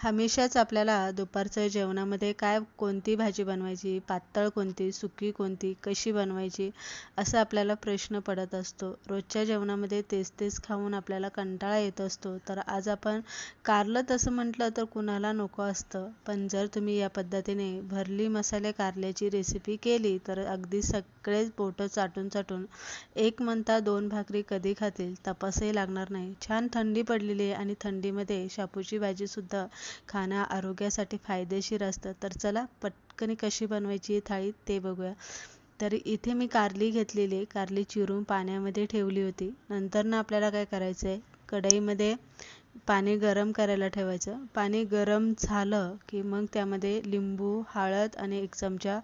हमेशाच आपल्याला दुपारचं जेवणामध्ये काय कोणती भाजी बनवायची पातळ कोणती सुकी कोणती कशी बनवायची असा आपल्याला प्रश्न पडत असतो. रोजच्या जेवणामध्ये तेच तेच खाऊन आपल्याला कंटाळा येत असतो. तर आज आपण कारलं तसं म्हटलं तर कुणाला नको असतं. पण जर तुम्ही या पद्धतीने भरली मसाले कारल्याची रेसिपी केली तर अगदी सगळेच बोटं चाटून चाटून एक म्हणता दोन भाकरी कधी खातील तपासही लागणार नाही. छान थंडी पडलेली आहे आणि थंडीमध्ये शापूची भाजीसुद्धा खाणं आरोग्यासाठी फायदेशीर असतं. तर चला पटकन कशी बनवायची थाळी ते बघूया. तर इथे मी कारली घेतलेली आहे. कारली चिरून पाण्यामध्ये ठेवली होती. नंतर ना आपल्याला काय करायचं आहे? कढईमध्ये पाणी गरम करायला ठेवायचं. पाणी गरम झालं की मग त्यामध्ये लिंबू हळद आणि एक चमचा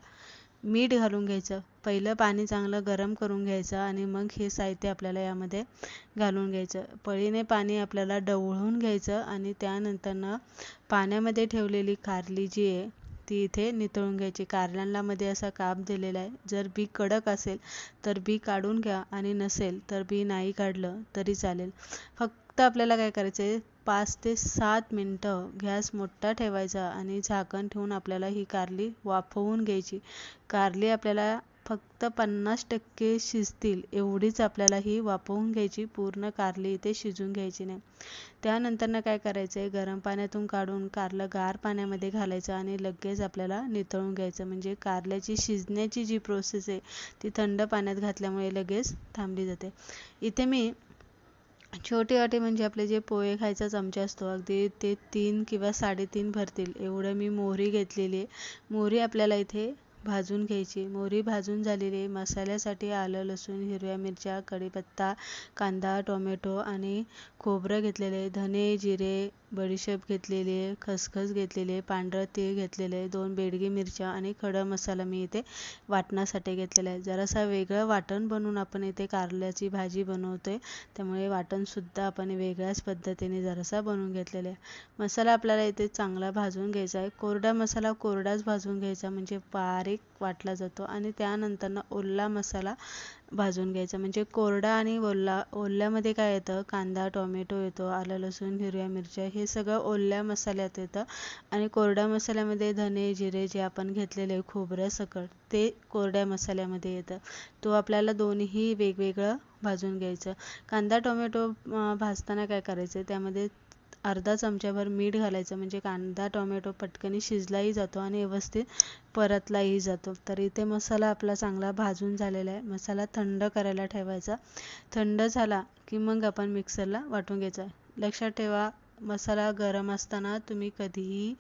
मीठ घालून घ्यायचं. पहिलं पाणी चांगलं गरम करून घ्यायचं आणि मग हे साहित्य आपल्याला यामध्ये घालून घ्यायचं. पळीने पाणी आपल्याला ढवळून घ्यायचं आणि त्यानंतरनं पाण्यामध्ये ठेवलेली कारली जी आहे ती इथे नितळून घ्यायची. कारल्यांना मध्ये असा काप दिलेला आहे. जर बी कडक असेल तर बी काढून घ्या आणि नसेल तर बी नाही काढलं तरी चालेल. फक्त आपल्याला काय करायचं आहे पाच ते सात मिनटं गॅस मोठा ठेवायचा आणि झाकण ठेवून आपल्याला ही कारली वाफवून घ्यायची. कारली आपल्याला फक्त पन्नास टक्के शिजतील एवढीच आपल्याला ही वाफवून घ्यायची पूर्ण कारली इथे शिजून घ्यायची नाही. त्यानंतरनं काय करायचं आहे गरम पाण्यातून काढून कारलं गार पाण्यामध्ये घालायचं आणि लगेच आपल्याला नितळून घ्यायचं. म्हणजे कारल्याची शिजण्याची जी प्रोसेस आहे ती थंड पाण्यात घातल्यामुळे लगेच थांबली जाते. इथे मी छोटे वाटे म्हणजे आपले जे पोहे खायचा चमचा असतो अगदी ते तीन किंवा साडेतीन भरतील. एवढं मी मोहरी घेतलेली आहे. मोहरी आपल्याला इथे भाजून घ्यायची. मोहरी भाजून झालेली आहे मसाल्यासाठी आलं लसूण हिरव्या मिरच्या कढीपत्ता कांदा टोमॅटो आणि खोबरं घेतलेले आहे धने जिरे बडीशेप घेतलेली आहे खसखस घेतलेली आहे पांढरं तीळ घेतलेलं आहे दोन बेडगी मिरच्या आणि खडा मसाला मी इथे वाटणासाठी घेतलेला आहे. जरासा वेगळं वाटण बनवून आपण इथे कारल्याची भाजी बनवतो आहे त्यामुळे वाटणसुद्धा आपण वेगळ्याच पद्धतीने जरासा बनवून घेतलेला आहे. मसाला आपल्याला इथे चांगला भाजून घ्यायचा आहे. कोरडा मसाला कोरडाच भाजून घ्यायचा म्हणजे बारीक वाटला जातो आणि त्यानंतरनं ओला मसाला भाजून घ्यायचा. म्हणजे कोरडा आणि ओला ओल्यामध्ये काय येतं? कांदा टोमॅटो येतो आलं लसूण हिरव्या मिरच्या हे सगळं ओल्या मसाल्यात येतं. आणि कोरड्या मसाल्यामध्ये धने जिरे जे आपण घेतलेले खोबरं सकट ते कोरड्या मसाल्यामध्ये येतं. तो आपल्याला दोन्ही वेगवेगळं भाजून घ्यायचं. कांदा टोमॅटो भाजताना काय करायचं? त्यामध्ये अर्धा चमच्याभर मीठ घालायचं म्हणजे कांदा टोमॅटो पटकन शिजलाही जातो आणि व्यवस्थित परतलाही जातो. तर इथे मसाला आपला चांगला भाजून झालेला आहे. मसाला थंड करायला ठेवायचा. थंड झाला की मग आपण मिक्सरला वाटून घ्यायचा. लक्षात ठेवा मसाला गरम असताना तुम्ही कधीही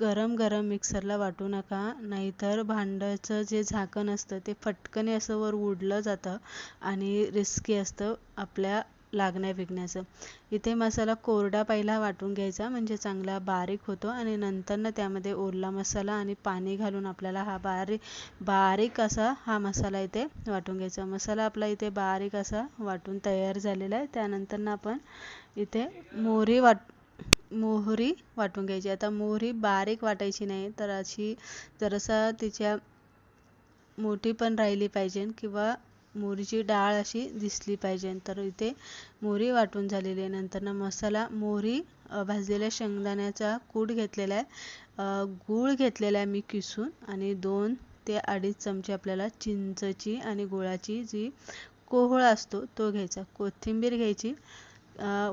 गरम गरम मिक्सरला वाटू नका. नाहीतर भांड्याचं जे झाकण असतं ते फटकने असं वर उडलं जातं आणि रिस्की असतं आपल्या लागण्या विकण्याचं इथे मसाला कोरडा पहिला वाटून घ्यायचा म्हणजे चांगला बारीक होतो आणि नंतरनं त्यामध्ये ओला मसाला आणि पाणी घालून आपल्याला हा बारीक बारीक असा हा मसाला इथे वाटून घ्यायचा. मसाला आपला इथे बारीक असा वाटून तयार झालेला आहे. त्यानंतरनं आपण इथे मोहरी वाट मोहरी वाटून घ्यायची. आता मोहरी बारीक वाटायची नाही तर अशी जरासा तिच्या मोठी पण राहिली पाहिजे किंवा मोहरीची डाळ अशी दिसली पाहिजे. तर इथे मोहरी वाटून झालेली आहे. नंतर मसाला मोहरी भाजलेल्या शेंगदाण्याचा कूट घेतलेला आहे. गूळ घेतलेला आहे मी किसून आणि दोन ते अडीच चमचे आपल्याला चिंचची आणि गुळाची जी कोहळा असतो तो घ्यायचा. कोथिंबीर घ्यायची.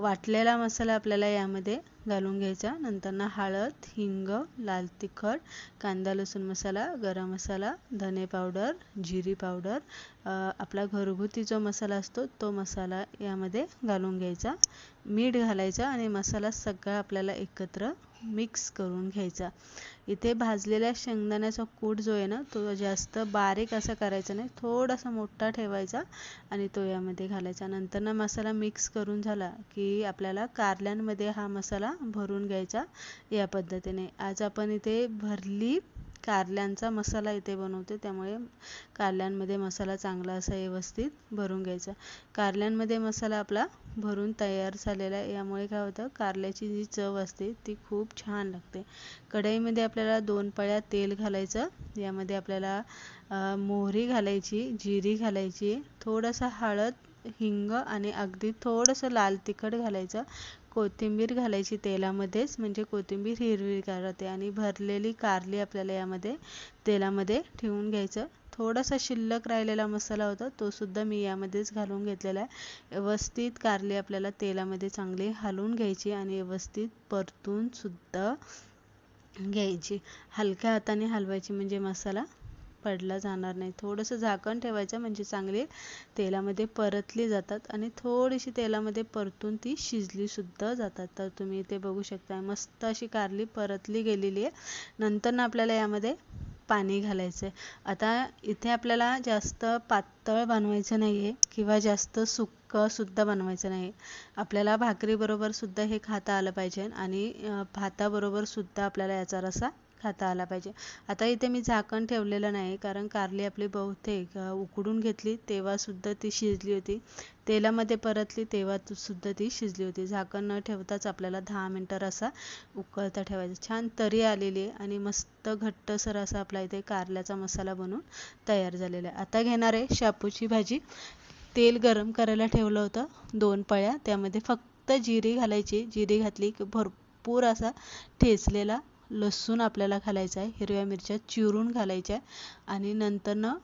वाटलेला मसाला आपल्याला यामध्ये घालून घ्यायचा. नंतरनं हळद हिंग लाल तिखट कांदा लसूण मसाला गरम मसाला धने पावडर जिरी पावडर. आपला घरगुती जो मसाला असतो तो मसाला यामध्ये घालून घ्यायचा. मीठ घालायचा आणि मसाला सगळा आपल्याला एकत्र मिक्स करून घ्यायचा. इथे भाजलेल्या शेंगदाण्याचा कूट जो आहे ना तो जास्त बारीक असा करायचा नाही. थोडासा मोठा ठेवायचा आणि तो यामध्ये घालायचा. नंतर ना मसाला मिक्स करून झाला की आपल्याला कारल्यांमध्ये हा मसाला भरून घ्यायचा या पद्धतीने. आज आपण इथे भरली कारल्यांचा मसाला इथे बनवते त्यामुळे कारल्यांमध्ये मसाला चांगला असा व्यवस्थित भरून घ्यायचा. कारल्यांमध्ये मसाला आपला भरून तयार झालेला आहे यामुळे काय होतं कारल्याची जी चव असते ती खूप छान लागते. कढईमध्ये आपल्याला दोन पळ्या तेल घालायचं यामध्ये आपल्याला मोहरी घालायची जिरी घालायची थोडासा हळद हिंग आणि अगदी थोडंसं लाल तिखट घालायचं. कोथिंबीर घालायची तेलामध्येच म्हणजे कोथिंबीर हिरवीगार होते आणि भरलेली कारली आपल्याला यामध्ये तेलामध्ये ठेवून घ्यायचं. थोडासा शिल्लक राहिलेला मसाला होता तो सुद्धा मी यामध्येच घालून घेतलेला आहे. व्यवस्थित कारली आपल्याला तेलामध्ये चांगली हलवून घ्यायची आणि व्यवस्थित परतून सुद्धा घ्यायची. हलक्या हाताने हलवायची म्हणजे मसाला. पडला जाणार नाही. थोडंसं झाकण ठेवायचं म्हणजे चांगले तेलामध्ये परतली जातात आणि थोडीशी तेलामध्ये परतून ती शिजली सुद्धा जातात. तर तुम्ही इथे बघू शकता मस्त अशी कारली परतली गेलेली आहे. नंतर ना आपल्याला यामध्ये पाणी घालायचं आहे आता इथे आपल्याला जास्त पातळ बनवायचं नाही आहे किंवा जास्त सुक्कंसुद्धा बनवायचं नाही आपल्याला भाकरीबरोबरसुद्धा हे खाता आलं पाहिजे आणि भाताबरोबर सुद्धा आपल्याला याचा रसा खाता आला पाहिजे. आता इथे मी झाकण ठेवलेलं नाही कारण कारली आपली बहुतेक उकडून घेतली तेव्हासुद्धा ती शिजली होती. तेलामध्ये परतली तेव्हा सुद्धा ती शिजली होती. झाकण न ठेवताच आपल्याला दहा मिनटं रसा उकळता ठेवायचा. छान तरी आलेली आहे आणि मस्त घट्टसर असा आपला इथे कारल्याचा मसाला बनवून तयार झालेला आहे. आता घेणार आहे शापूची भाजी. तेल गरम करायला ठेवलं होतं दोन पळ्या. त्यामध्ये फक्त जिरी घालायची. जिरी घातली की भरपूर असा ठेचलेला लसूण आपल्याला घालायचा आहे हिरव्या मिरच्या चिरून घालायच्या आणि नंतरनं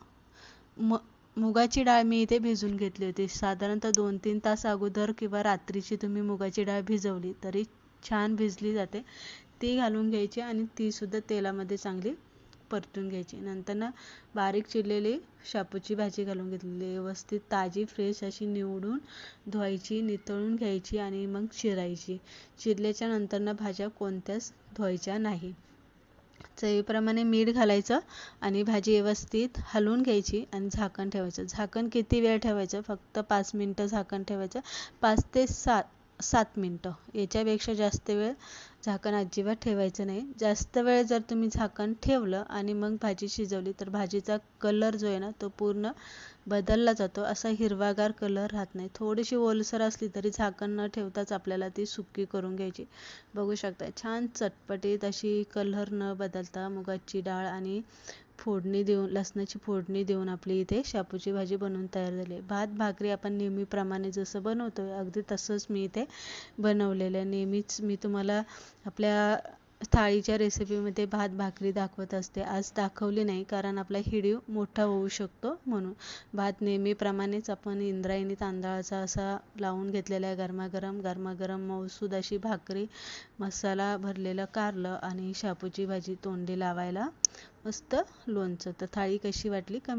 म मुगाची डाळ मी इथे भिजून घेतली होती. साधारणतः दोन तीन तास अगोदर किंवा रात्रीची तुम्ही मुगाची डाळ भिजवली तरी छान भिजली जाते. ती घालून घ्यायची आणि तीसुद्धा तेलामध्ये चांगली परतून घ्यायची. नंतर ना बारीक चिरलेली शापूची भाजी घालून घेतलेली व्यवस्थित ताजी फ्रेश अशी निवडून धुवायची नितळून घ्यायची आणि मग चिरायची. चिरल्याच्या नंतर ना भाज्या कोणत्याच धुवायच्या नाही. चवीप्रमाणे मीठ घालायचं आणि भाजी व्यवस्थित हलवून घ्यायची आणि झाकण ठेवायचं. झाकण किती वेळ ठेवायचं? फक्त पाच मिनटं झाकण ठेवायचं. पाच ते सात सात मिनटं. याच्यापेक्षा जास्त वेळ झाकण अजिबात ठेवायचं नाही. जास्त वेळ जर तुम्ही झाकण ठेवलं आणि मग भाजी शिजवली तर भाजीचा कलर जो आहे ना तो पूर्ण बदलला जातो. असा हिरवागार कलर राहत नाही. थोडीशी ओलसर असली तरी झाकण न ठेवताच आपल्याला ती सुकी करून घ्यायची. बघू शकता छान चटपटीत अशी कलर न बदलता मुगाची डाळ आणि फोडणी देऊन लसणाची फोडणी देऊन आपली इथे शापूची भाजी बनवून तयार झाली आहे. भात भाकरी आपण नेहमीप्रमाणे जसं बनवतो आहे अगदी तसंच मी इथे बनवलेलं आहे. नेहमीच मी तुम्हाला आपल्या थाळीच्या रेसिपीमध्ये भात भाकरी दाखवत असते. आज दाखवली नाही कारण आपला हिडीव मोठा होऊ शकतो म्हणून. भात नेहमीप्रमाणेच आपण इंद्रायणी तांदळाचा असा लावून घेतलेला आहे. गरमागरम गरमागरम मऊसूद अशी भाकरी मसाला भरलेलं कारलं आणि शापूची भाजी तोंडी लावायला मस्त लोणचं. तर थाळी कशी वाटली? कमी